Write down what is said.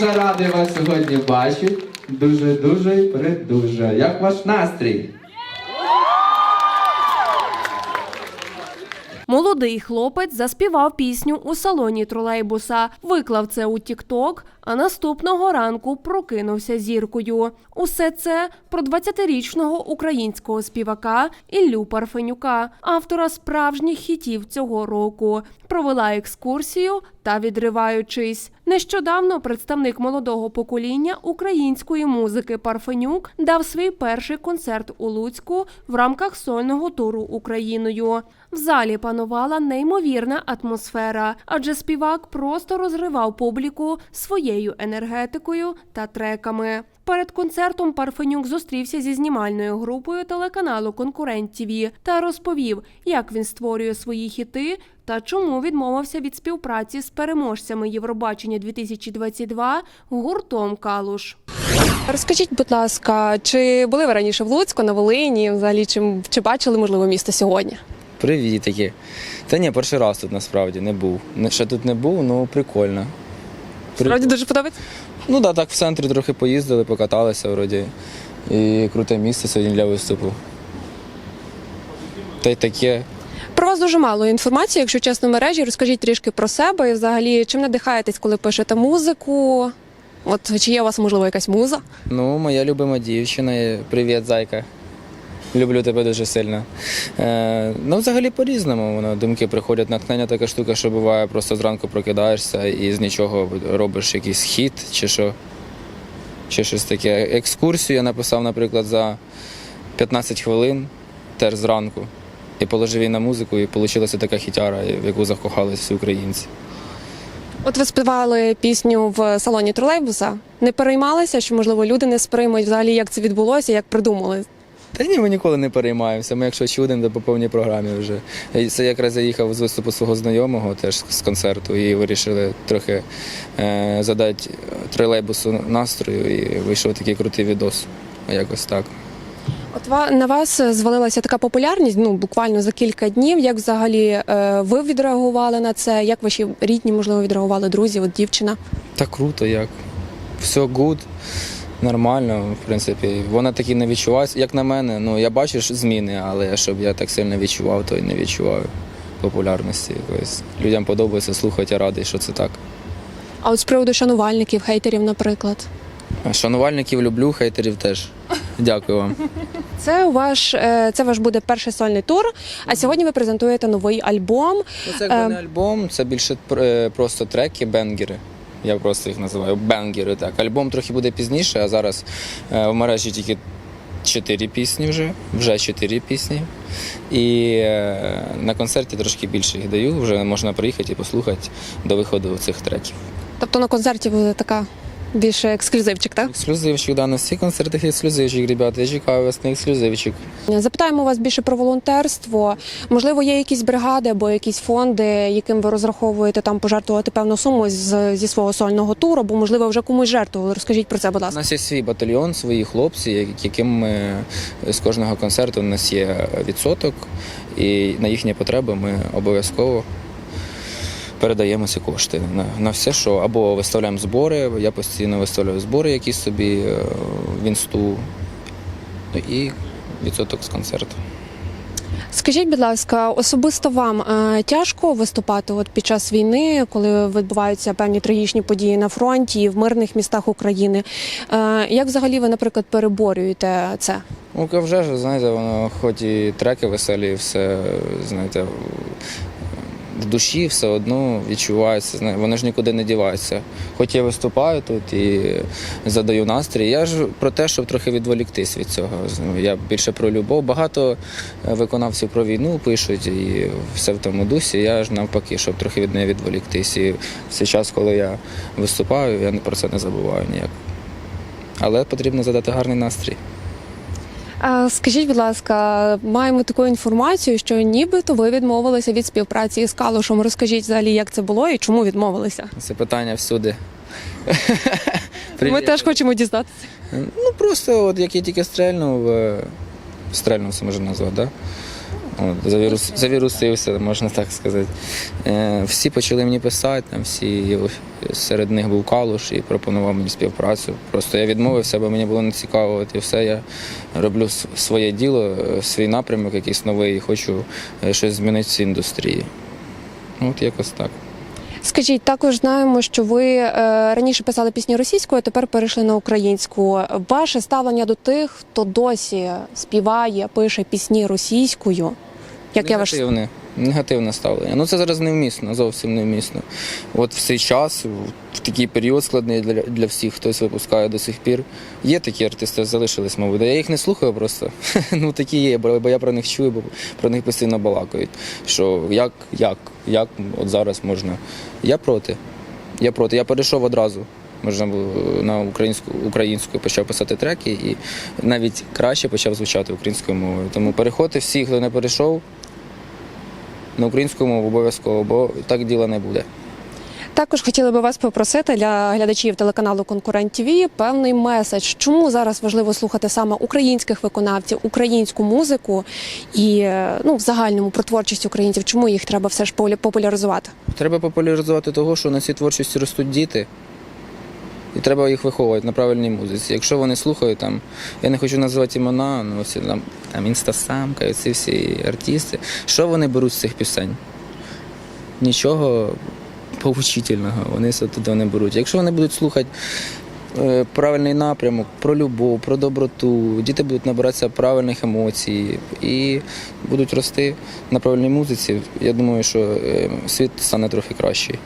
дуже радий вас сьогодні бачити. Дуже, дуже і придуже. Як ваш настрій? Молодий хлопець заспівав пісню у салоні тролейбуса, виклав це у Тікток, а наступного ранку прокинувся зіркою. Усе це про 20-річного українського співака Іллю Парфенюка, автора справжніх хітів цього року. Провела екскурсію та відриваючись. Нещодавно представник молодого покоління української музики Парфенюк дав свій перший концерт у Луцьку в рамках сольного туру Україною. В залі панувала неймовірна атмосфера, адже співак просто розривав публіку своєю енергетикою та треками. Перед концертом Парфенюк зустрівся зі знімальною групою телеканалу Конкурент ТІВІ та розповів, як він створює свої хіти та чому відмовився від співпраці з переможцями Євробачення 2022 гуртом Калуш. Розкажіть, будь ласка, чи були ви раніше в Луцьку, на Волині? Взагалі, чи, чи бачили можливо місто сьогодні? Привітики. Та ні, перший раз тут насправді не був. Ще тут не був, ну прикольно. При- Справді дуже подобається? Ну да, так в центрі трохи поїздили, покаталися вроді. І круте місце сьогодні для виступу. Та й таке. Про вас дуже мало інформації, якщо чесно, в мережі. Розкажіть трішки про себе і взагалі чим надихаєтесь, коли пишете музику? От чи є у вас можливо якась муза? Ну, моя любима дівчина. Привіт, зайка. Люблю тебе дуже сильно. Е, ну, взагалі по-різному. Воно думки приходять. Натхнення така штука, що буває, просто зранку прокидаєшся і з нічого робиш якийсь хіт чи що. Чи щось таке. Екскурсію я написав, наприклад, за 15 хвилин, теж зранку. І положив її на музику, і вийшла така хітяра, в яку закохались всі українці. От ви співали пісню в салоні тролейбуса. Не переймалися, що можливо люди не сприймуть взагалі, як це відбулося, як придумали? Та ні, ми ніколи не переймаємося. Ми якщо чудимо, то по повній програмі вже. І Це якраз я їхав з виступу свого знайомого теж з концерту, і вирішили трохи е, задати тролейбусу настрою, і вийшов такий крутий відос. Якось так. От на вас звалилася така популярність, ну буквально за кілька днів. Як взагалі е, ви відреагували на це? Як ваші рідні, можливо, відреагували друзі, от дівчина? Так круто, як. Все good, нормально, в принципі. Вона таки не відчувається. Як на мене, ну я бачу зміни, але щоб я так сильно відчував, то й не відчуваю популярності якоїсь. Людям подобається слухати, я радий, що це так. А от з приводу шанувальників, хейтерів, наприклад. Шанувальників люблю, хейтерів теж. Дякую вам. Це ваш е, це ваш буде перший сольний тур. А сьогодні ви презентуєте новий альбом. Ну, це якби не альбом, це більше е, просто треки, бенгери. Я просто їх називаю бенгери. Так. Альбом трохи буде пізніше, а зараз е, в мережі тільки чотири пісні вже, вже чотири пісні. І е, на концерті трошки більше їх даю, вже можна приїхати і послухати до виходу цих треків. Тобто на концерті буде така більше ексклюзивчик, так? Ексклюзивчик, да, на всіх концертах ексклюзивчик, ребята. Я чекаю вас на ексклюзивчик. Запитаємо вас більше про волонтерство. Можливо, є якісь бригади або якісь фонди, яким ви розраховуєте там пожертвувати певну суму з, зі свого сольного туру, або можливо вже комусь жертвували. Розкажіть про це, будь У ласка. нас є свій батальйон, свої хлопці, яким ми з кожного концерту у нас є відсоток, і на їхні потреби ми обов'язково передаємо ці кошти на, на все, що або виставляємо збори. Я постійно виставляю збори якісь собі е, в інсту ну, і відсоток з концерту. Скажіть, будь ласка, особисто вам е, тяжко виступати от під час війни, коли відбуваються певні трагічні події на фронті і в мирних містах України. Е, як взагалі ви, наприклад, переборюєте це? Ну, вже ж, знаєте, воно хоч і треки веселі, все, знаєте, в душі все одно відчувається, воно ж нікуди не дівається. Хоч я виступаю тут і задаю настрій. Я ж про те, щоб трохи відволіктись від цього. Я більше про любов. Багато е, виконавців про війну пишуть і все в тому дусі. Я ж навпаки, щоб трохи від неї відволіктись. І в цей час, коли я виступаю, я про це не забуваю ніяк. Але потрібно задати гарний настрій. Скажіть, будь ласка, маємо таку інформацію, що нібито ви відмовилися від співпраці з Калушем. Розкажіть взагалі, як це було і чому відмовилися? Це питання всюди. Ми теж хочемо дізнатися. Ну просто от як я тільки стрельнув, е, стрельнув це можна назвати, да? От, завірус, завірусився, можна так сказати. Е, всі почали мені писати, там всі серед них був Калуш і пропонував мені співпрацю. Просто я відмовився, бо мені було не цікаво. От і все. Я роблю своє діло, е, свій напрямок якийсь новий і хочу е, щось змінити в цій індустрії. От якось так. Скажіть, також знаємо, що ви е, раніше писали пісні російською, а тепер перейшли на українську. Ваше ставлення до тих, хто досі співає, пише пісні російською. Як я ваш Негативне, ставлення. Ну це зараз невмісно, зовсім невмісно. От в цей час, в такий період складний для, для всіх, хтось випускає до сих пір. Є такі артисти, залишились, мабуть. Я їх не слухаю просто. ну такі є, бо я про них чую, бо про них постійно балакають. Що як, як, як от зараз можна. Я проти. Я проти. Я перейшов одразу. Можна було на українську українською почав писати треки і навіть краще почав звучати українською мовою. Тому переходьте всі, хто не перейшов, на українську мову обов'язково, бо так діла не буде. також хотіли би вас попросити для глядачів телеканалу Конкурент ТВ певний меседж. Чому зараз важливо слухати саме українських виконавців, українську музику і е, ну в загальному про творчість українців? Чому їх треба все ж популяризувати? Треба популяризувати того, що на цій творчості ростуть діти. І треба їх виховувати на правильній музиці. Якщо вони слухають там, я не хочу називати імена, ну ці там, там інстасамка, ці всі артисти. Що вони беруть з цих пісень? Нічого поучительного вони з туди не беруть. Якщо вони будуть слухати е, правильний напрямок, про любов, про доброту, діти будуть набиратися правильних емоцій і будуть рости на правильній музиці, я думаю, що е, світ стане трохи кращий.